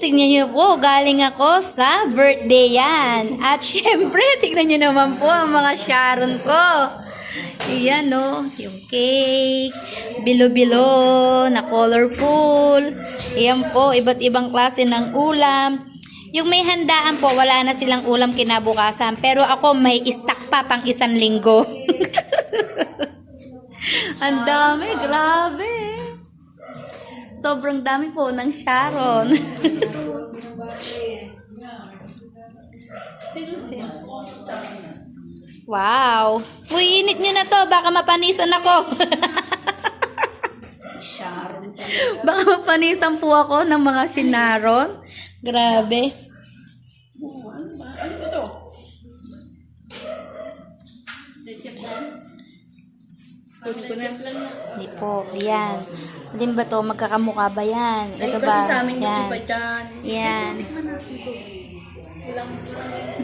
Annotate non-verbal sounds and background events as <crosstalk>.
tignan nyo po, galing ako sa birthday yan. At syempre, <laughs> tignan nyo naman po ang mga Sharon ko. Iyan no, yung cake, bilo-bilo, na colorful. Iyan po, iba't ibang klase ng ulam. Yung may handaan po, wala na silang ulam kinabukasan. Pero ako may stock pa pang isang linggo. <laughs> Ang dami, grabe. Sobrang dami po ng Sharon. <laughs> wow. Uy, init nyo na to. Baka mapanisan ako. <laughs> Baka mapanisan po ako ng mga sinaron. Grabe. Ano ba? Ano ba to? Hindi po. Yan. Hindi ba to? Magkakamukha ba yan? Ay, Ito kasi ba? sa amin Yan. Yan. To.